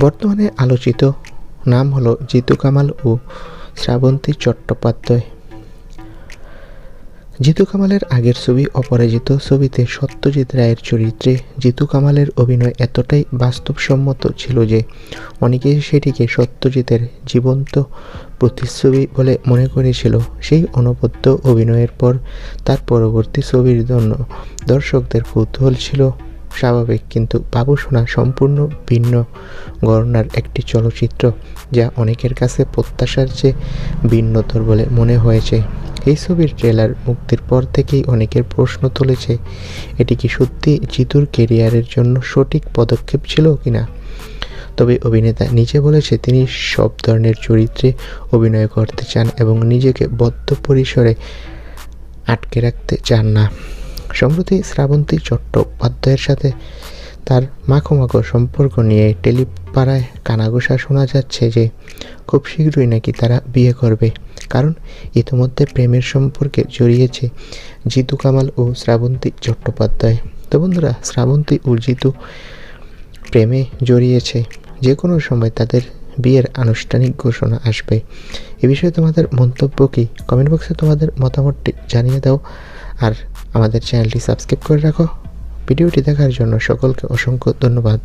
বর্তমানে আলোচিত নাম হলো জিতু কামাল ও শ্রাবন্তী চট্টোপাধ্যায়। জিতু কামালের আগের ছবি অপরাজিত ছবিতে সত্যজিৎ রায়ের চরিত্রে জিতু কামালের অভিনয় এতটাই বাস্তবসম্মত ছিল যে অনেকেই সেটিকে সত্যজিতের জীবন্ত প্রতিচ্ছবি বলে মনে করেছিল। সেই অনবদ্য অভিনয়ের পর তার পরবর্তী ছবির জন্য দর্শকদের কৌতূহল ছিল স্বাভাবিক, কিন্তু বাবু সোনা সম্পূর্ণ ভিন্ন গণনার একটি চলচ্চিত্র যা অনেকের কাছে প্রত্যাশার চেয়ে ভিন্নতর বলে মনে হয়েছে। এই ছবির ট্রেলার মুক্তির পর থেকেই অনেকের প্রশ্ন তুলেছে, এটি কি সত্যি জিতুর কেরিয়ারের জন্য সঠিক পদক্ষেপ ছিল কিনা? তবে অভিনেতা নিজে বলেছে, তিনি সব ধরনের চরিত্রে অভিনয় করতে চান এবং নিজেকে বদ্ধ পরিসরে আটকে রাখতে চান না। সম্প্রতি শ্রাবন্তী চট্টোপাধ্যায়ের সাথে তার মাখো সম্পর্ক নিয়ে টেলিপাড়ায় কানাঘোষা শোনা যাচ্ছে যে, খুব শীঘ্রই নাকি তারা বিয়ে করবে। কারণ ইতিমধ্যে প্রেমের সম্পর্কে জড়িয়েছে জিতু কামাল ও শ্রাবন্তী চট্টোপাধ্যায়। তো বন্ধুরা, শ্রাবন্তী ও জিতু প্রেমে জড়িয়েছে। যে কোনো সময় তাদের বিয়ের আনুষ্ঠানিক ঘোষণা আসবে। এ বিষয়ে তোমাদের মন্তব্য কী? কমেন্ট বক্সে তোমাদের মতামতটি জানিয়ে দাও। আর আমাদের চ্যানেলটি সাবস্ক্রাইব করে রাখো। ভিডিওটি দেখার জন্য সকলকে অসংখ্য ধন্যবাদ।